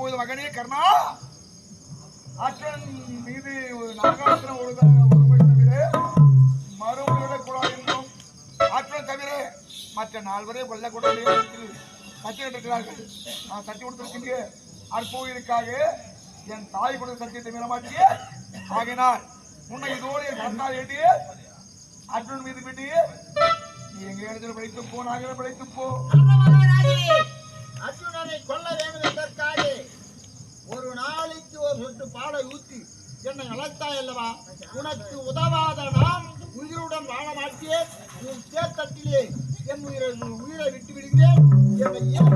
அப்போது மகனே கர்ணா. ஆற்றன் மீது நாகாசுரம் ஒரு ஒருமை தவிர மறுபடியும் கூடாது என்றும் ஆற்றன் தவிர மற்ற நால்வரே கொல்லக்கூடாது இடத்தில் சத்தியிட்டிருக்கிறார்கள் நான் சத்தி கொடுத்திருக்கின்ற. அற்புதத்திற்காக என் தாய் கொடுத்த சத்தியத்தை மீறமாட்டிய ஆகினால் உன்னை இதோடு என் கண்ணால் ஏட்டிய அர்ஜுன் மீது விட்டு நீ எங்க இடத்துல பிழைத்து போ நாங்களும் பிழைத்து போ. நாளைக்கு பாலை ஊத்தி என்னை அழைத்தாய் அல்லவா? உனக்கு உதவாத நான் உயிருடன் வாழ மாட்டேன். உன் சேத்தட்டிலே என் உயிரை உயிரை விட்டு விடுகிறேன் என்னை ஏன்